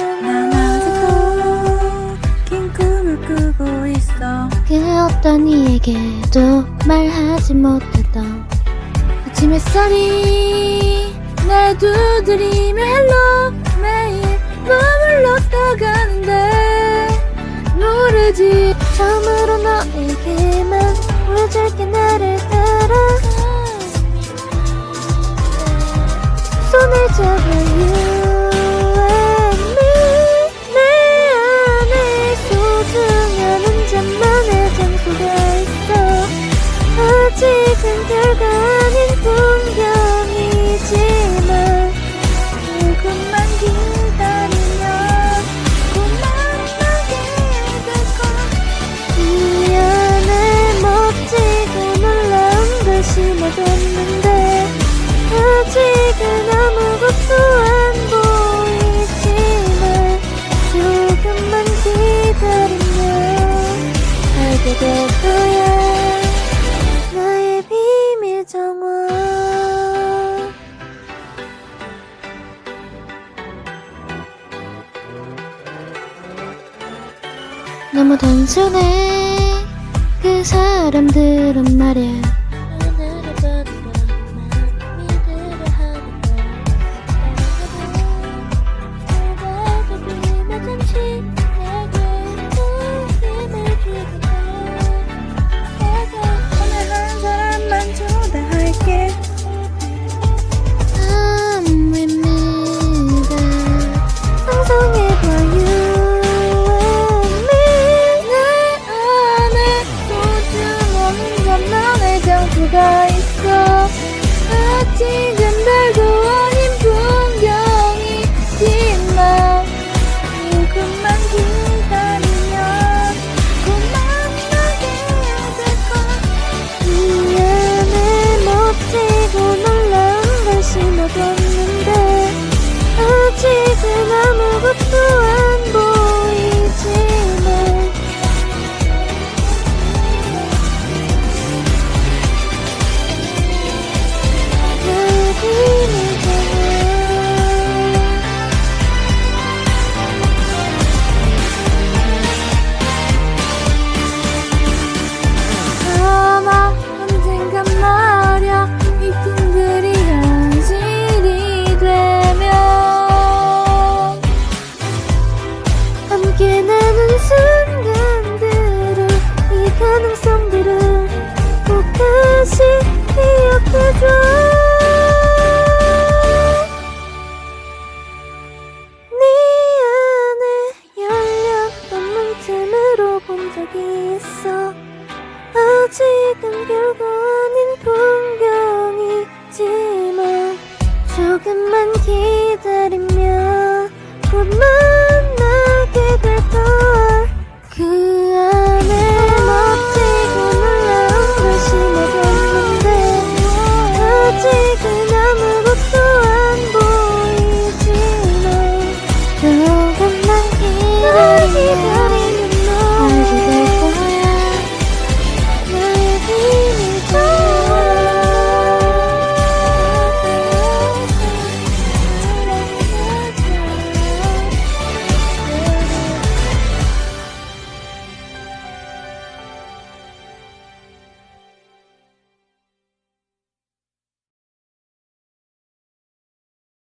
난 아직도 긴 꿈을 꾸고 있어 그 어떤 이에게도 말하지 못했던 아침 햇살이 날 두드리며 center girl. 너무 단순해. 그 사람들은 말이야. Ooh. 여기 있어. 아직은 별거 아닌 풍경이지만 조금만 기다리면 곧만